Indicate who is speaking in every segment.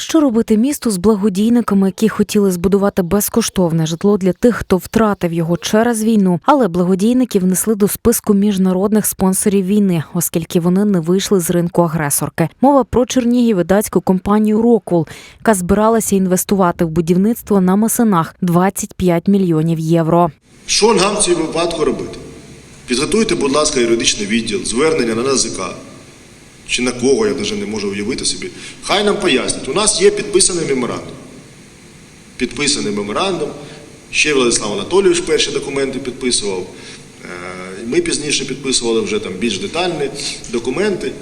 Speaker 1: Що робити місту з благодійниками, які хотіли збудувати безкоштовне житло для тих, хто втратив його через війну, але благодійники внесли до списку міжнародних спонсорів війни, оскільки вони не вийшли з ринку агресорки. Мова про чернігівську компанію Роквул, яка збиралася інвестувати в будівництво на Масинах 25 мільйонів євро.
Speaker 2: Що нам в цьому випадку робити? Підготуйте, будь ласка, юридичний відділ, звернення на НАЗК. Чи на кого, я навіть не можу уявити собі. Хай нам пояснять. У нас є підписаний меморандум. Підписаний меморандум. Ще Владислав Анатолійович перші документи підписував. Е, Ми пізніше підписували вже там більш детальні документи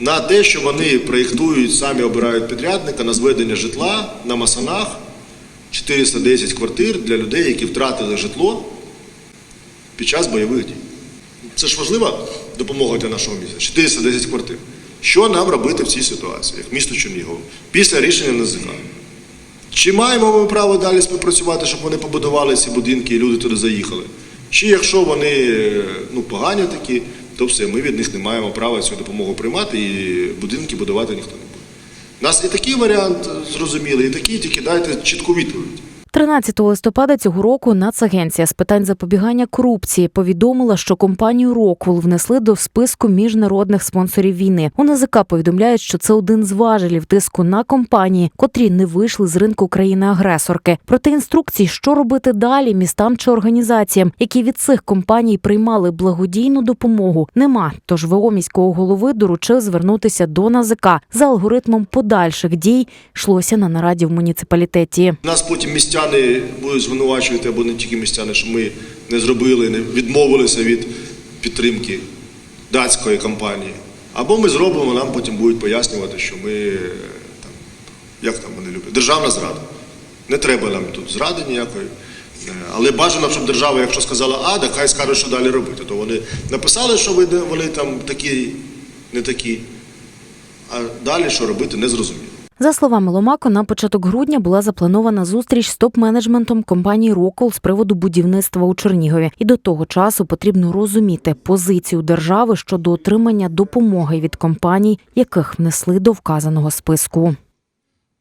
Speaker 2: на те, що вони проєктують, самі обирають підрядника на зведення житла на Масанах 410 квартир для людей, які втратили житло під час бойових дій. Це ж важлива допомога для нашого міста. 410 квартир. Що нам робити в цій ситуації, як місто Чернігово, після рішення НЗК? Чи маємо ми право далі співпрацювати, щоб вони побудували ці будинки і люди туди заїхали? Чи якщо вони е, ну, погані такі, то все, ми від них не маємо права цю допомогу приймати і будинки будувати ніхто не буде. У нас і такий варіант е, зрозумілий, і такий, тільки дайте чітку відповідь.
Speaker 1: 13 листопада цього року Нацагенція з питань запобігання корупції повідомила, що компанію Роквул внесли до списку міжнародних спонсорів війни. У НАЗК повідомляють, що це один з важелів тиску на компанії, котрі не вийшли з ринку країни-агресорки. Проте інструкцій, що робити далі містам чи організаціям, які від цих компаній приймали благодійну допомогу, нема. Тож ВО міського голови доручив звернутися до НАЗК за алгоритмом подальших дій. Йшлося на нараді в муніципалітеті.
Speaker 2: Нас потім містяни будуть звинувачувати, або не тільки містяни, що ми не зробили, не відмовилися від підтримки датської компанії. Або ми зробимо, нам потім будуть пояснювати, що ми е, там, як там вони люблять, державна зрада. Не треба нам тут зради ніякої. Е, Але бажано, щоб держава, якщо сказала А, так хай скаже, що далі робити. То вони написали, що вони там такі, не такі, а далі що робити, не зрозуміло.
Speaker 1: За словами Ломако, на початок грудня була запланована зустріч з топ-менеджментом компанії Рокол з приводу будівництва у Чернігові. І до того часу потрібно розуміти позицію держави щодо отримання допомоги від компаній, яких внесли до вказаного списку.